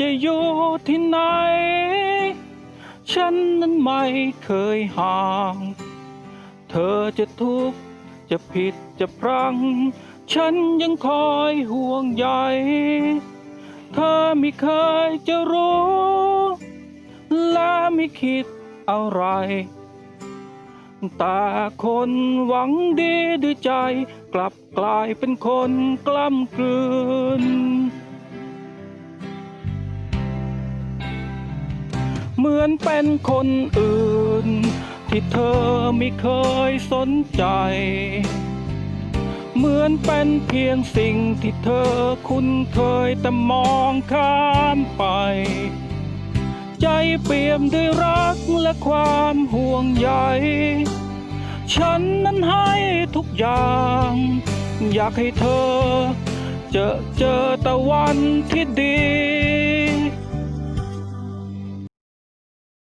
จะอยู่ที่ไหน ฉันนั้นไม่เคยห่าง เธอจะทุกข์จะผิดจะพลัง ฉันยังคอยห่วงใยเธอไม่เคยจะรู้ และไม่คิดอะไร แต่คนหวังดีด้วยใจ กลับกลายเป็นคนกล้ำกลืน เหมือนเป็นคนอื่น ที่เธอไม่เคยสนใจ เหมือนเป็นเพียงสิ่งที่เธอคุ้นเคยแต่มองข้ามไป ใจเปี่ยมด้วยรักและความห่วงใยฉันนั้นให้ทุกอย่าง อยากให้เธอ เจอเจอต่วันที่ดี